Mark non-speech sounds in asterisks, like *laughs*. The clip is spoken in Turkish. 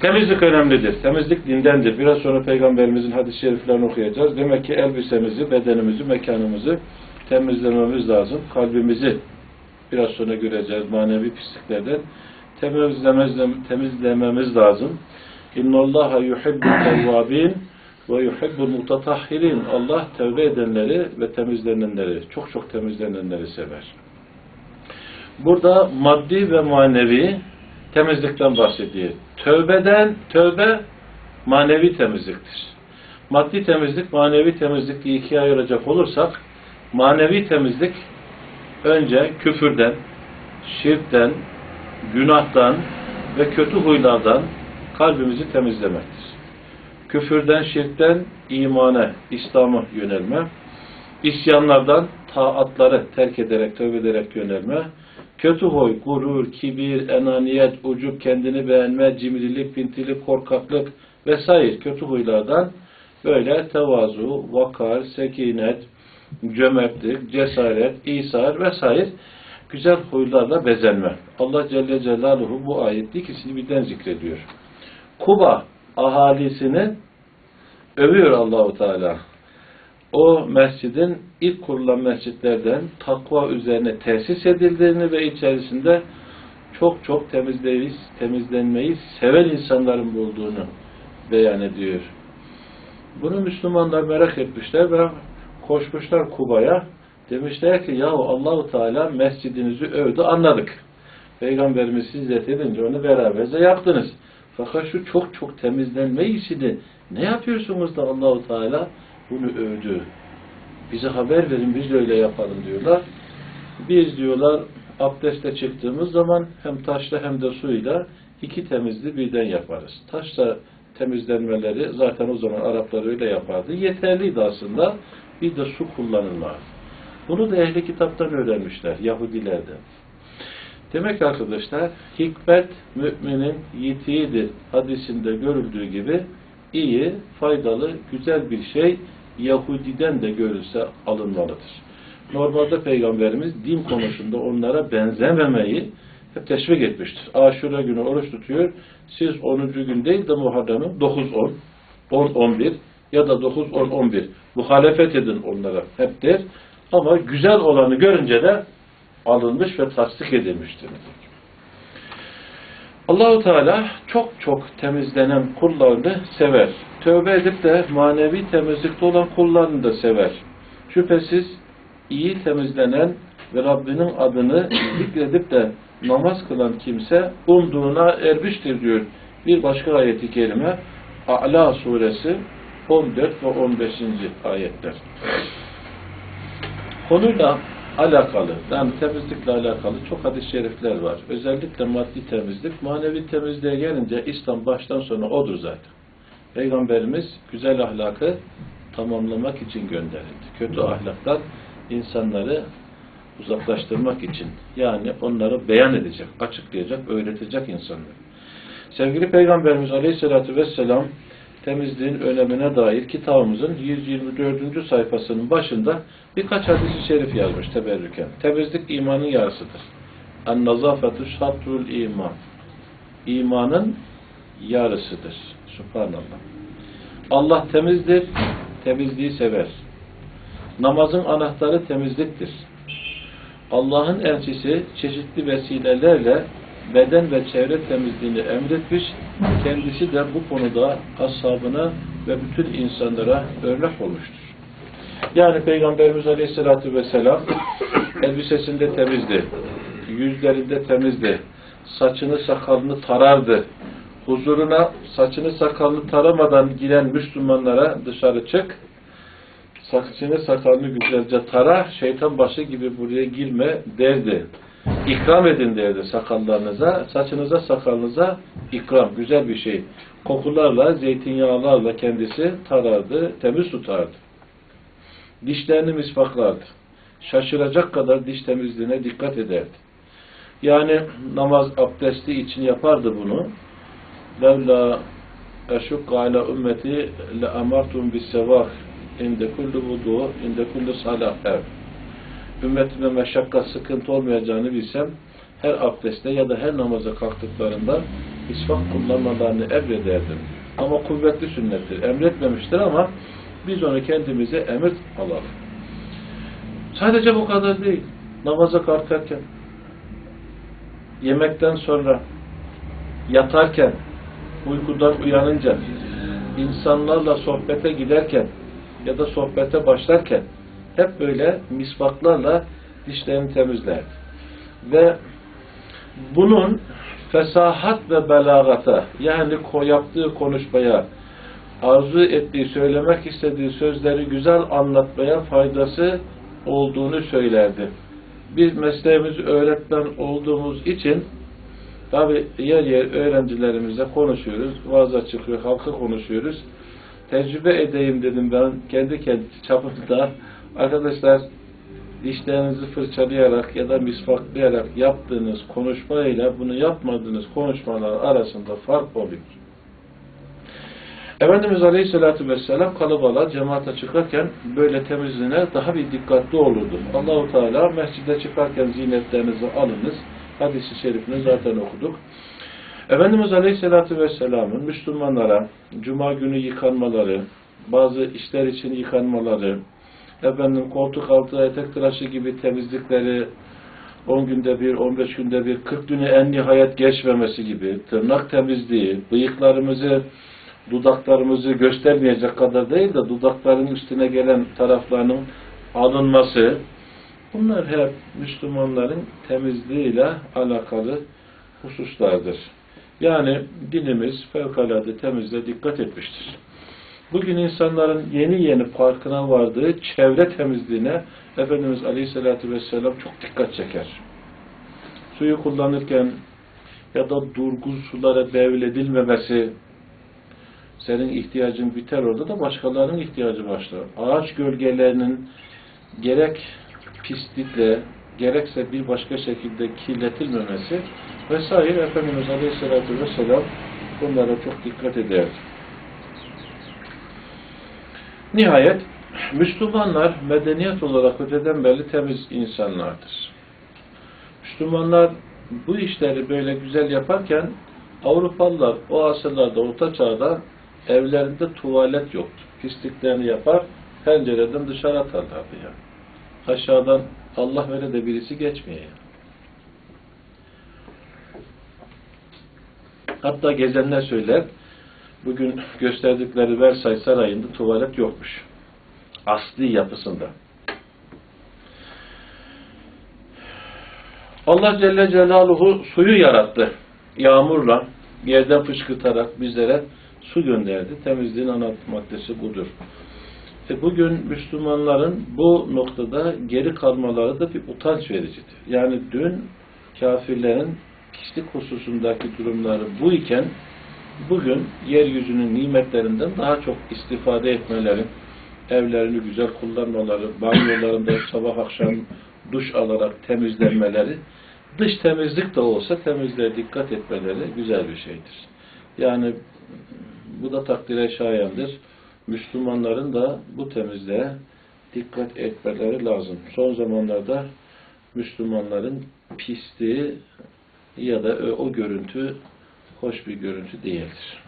Temizlik önemlidir. Temizlik dindendir. Biraz sonra Peygamberimizin hadis-i şeriflerini okuyacağız. Demek ki elbisemizi, bedenimizi, mekanımızı temizlememiz lazım. Kalbimizi biraz sonra göreceğiz manevi pisliklerden temizlememiz, temizlememiz lazım. İnna Allaha yuhibbul tevvabin ve yuhibbul mutatahhirin. Allah tevbe edenleri ve temizlenenleri, çok çok temizlenenleri sever. Burada maddi ve manevi temizlikten bahsediyor. Tövbeden, tövbe manevi temizliktir. Maddi temizlik, manevi temizlik diye ikiye ayıracak olursak, manevi temizlik önce küfürden, şirkten, günahtan ve kötü huylardan kalbimizi temizlemektir. Küfürden, şirkten imana, İslam'a yönelme, isyanlardan taatları terk ederek, tövbe ederek yönelme, kötü huy, gurur, kibir, enaniyet, ucup, kendini beğenme, cimrilik, pintilik, korkaklık vesaire kötü huylardan böyle tevazu, vakar, sekinet, cömertlik, cesaret, isar vesaire güzel huylarla bezenme. Allah Celle Celaluhu bu ayette ikisini birden zikrediyor. Kuba ahalisini övüyor Allahu Teala. O mescidin ilk kurulan mescitlerden takva üzerine tesis edildiğini ve içerisinde çok çok temizlemeyi, temizlenmeyi seven insanların bulduğunu beyan ediyor. Bunu Müslümanlar merak etmişler ve koşmuşlar Kuba'ya. Demişler ki yahu Allahu Teala mescidinizi övdü anladık. Peygamberimiz hizmet edince onu beraberce yaptınız. Fakat şu çok çok temizlenme işini ne yapıyorsunuz da Allahu Teala bunu övdü. Bize haber verin biz de öyle yapalım diyorlar. Biz diyorlar abdeste çıktığımız zaman hem taşla hem de suyla iki temizliği birden yaparız. Taşla temizlenmeleri zaten o zaman Araplar öyle yapardı. Yeterliydi aslında. Bir de su kullanırlardı. Bunu da ehli kitaptan öğrenmişler, Yahudilerden. Demek arkadaşlar, hikmet müminin yitiğidir hadisinde görüldüğü gibi iyi, faydalı, güzel bir şey Yahudiden de görülse alınmalıdır. Normalde Peygamberimiz din konusunda onlara benzememeyi hep teşvik etmiştir. Aşure günü oruç tutuyor. Siz 10. gün değil de Muharrem'in 9-10, 10-11 ya da 9-10-11 muhalefet edin onlara hep der. Ama güzel olanı görünce de alınmış ve tasdik edilmiştir. Allahu Teala çok çok temizlenen kullarını sever. Tövbe edip de manevi temizlikte olan kullarını da sever. Şüphesiz iyi temizlenen ve Rabbinin adını zikredip de namaz kılan kimse umduğuna ermiştir diyor. Bir başka ayeti kerime A'la suresi 14 ve 15. ayetler. Konuyla alakalı, yani temizlikle alakalı çok hadis-i şerifler var. Özellikle maddi temizlik, manevi temizliğe gelince İslam baştan sona odur zaten. Peygamberimiz güzel ahlakı tamamlamak için gönderildi. Kötü ahlaktan insanları uzaklaştırmak için. Yani onları beyan edecek, açıklayacak, öğretecek insanları. Sevgili Peygamberimiz Aleyhisselatü Vesselam temizliğin önemine dair kitabımızın 124. sayfasının başında birkaç hadis-i şerif yazmış teberrüken. Temizlik imanın yarısıdır. En-nazafetü şatrul iman. İmanın yarısıdır. Subhanallah. Allah temizdir, temizliği sever. Namazın anahtarı temizliktir. Allah'ın elçisi çeşitli vesilelerle beden ve çevre temizliğini emretmiş, kendisi de bu konuda ashabına ve bütün insanlara örnek olmuştur. Yani Peygamberimiz Aleyhisselatü Vesselam *coughs* elbisesinde temizdi, yüzlerinde temizdi, saçını sakalını tarardı. Huzuruna saçını sakalını taramadan giren Müslümanlara dışarı çık, saçını sakalını güzelce tara, şeytan başı gibi buraya girme derdi. İkram edin derdi sakallarınıza, saçınıza, sakalınıza ikram, güzel bir şey. Kokularla, zeytinyağlarla kendisi tarardı, temiz tutardı. Dişlerini misvaklardı. Şaşıracak kadar diş temizliğine dikkat ederdi. Yani namaz abdesti için yapardı bunu. Levla eşukka ala ümmeti le amartum bis sevak inde kullu vudu inde kullu salah der ümmetime meşakkat, sıkıntı olmayacağını bilsem her abdestte ya da her namaza kalktıklarında misvak kullanmalarını emrederdim. Ama kuvvetli sünnettir. Emretmemiştir ama biz onu kendimize emir alalım. Sadece bu kadar değil. Namaza kalkarken, yemekten sonra, yatarken, uykudan uyanınca, insanlarla sohbete giderken ya da sohbete başlarken hep böyle misvaklarla dişlerini temizlerdi. Ve bunun fesahat ve belagata yani yaptığı konuşmaya, arzu ettiği, söylemek istediği sözleri güzel anlatmaya faydası olduğunu söylerdi. Biz mesleğimiz öğretmen olduğumuz için tabi yer yer öğrencilerimizle konuşuyoruz, vaaza çıkıyor, halka konuşuyoruz. Tecrübe edeyim dedim ben kendi kendi çapımda. Arkadaşlar dişlerinizi fırçalayarak ya da misvaklayarak yaptığınız konuşmayla bunu yapmadığınız konuşmalar arasında fark oluyor. Efendimiz Aleyhisselatü Vesselam kalabalığa cemaate çıkarken böyle temizliğine daha bir dikkatli olurdu. Allahu Teala mescide çıkarken zinetlerinizi alınız. Hadis-i şerifini zaten okuduk. Efendimiz Aleyhisselatü Vesselam'ın Müslümanlara cuma günü yıkanmaları, bazı işler için yıkanmaları, efendim koltuk altı etek tıraşı gibi temizlikleri 10 günde bir, 15 günde bir, 40 günü en nihayet geçmemesi gibi, tırnak temizliği, bıyıklarımızı, dudaklarımızı göstermeyecek kadar değil de dudakların üstüne gelen taraflarının alınması, bunlar hep Müslümanların temizliğiyle alakalı hususlardır. Yani dinimiz fevkalade temizle dikkat etmiştir. Bugün insanların yeni yeni farkına vardığı çevre temizliğine Efendimiz Aleyhisselatü Vesselam çok dikkat çeker. Suyu kullanırken ya da durgun sulara devledilmemesi, senin ihtiyacın biter orada da başkalarının ihtiyacı başlar. Ağaç gölgelerinin gerek pislikle, gerekse bir başka şekilde kirletilmemesi vesaire Efendimiz Aleyhisselatü Vesselam bunlara çok dikkat ederdi. Nihayet Müslümanlar medeniyet olarak öteden beri temiz insanlardır. Müslümanlar bu işleri böyle güzel yaparken Avrupalılar o asırlarda, orta çağda evlerinde tuvalet yoktu. Pisliklerini yapar, pencereden dışarı atarlardı yani. Aşağıdan Allah vere de birisi geçmiyor yani. Hatta gezenler söyler, bugün gösterdikleri Versailles Sarayı'nda tuvalet yokmuş. Asli yapısında. Allah Celle Celaluhu suyu yarattı. Yağmurla, yerden fışkırtarak bizlere su gönderdi. Temizliğin ana maddesi budur. E bugün Müslümanların bu noktada geri kalmaları da bir utanç vericidir. Yani dün kafirlerin kişilik hususundaki durumları bu iken bugün yeryüzünün nimetlerinden daha çok istifade etmeleri, evlerini güzel kullanmaları, banyolarında *laughs* sabah akşam duş alarak temizlenmeleri, dış temizlik de olsa temizliğe dikkat etmeleri güzel bir şeydir. Yani bu da takdire şayandır. Müslümanların da bu temizliğe dikkat etmeleri lazım. Son zamanlarda Müslümanların pisliği ya da o görüntü hoş bir görüntü değildir.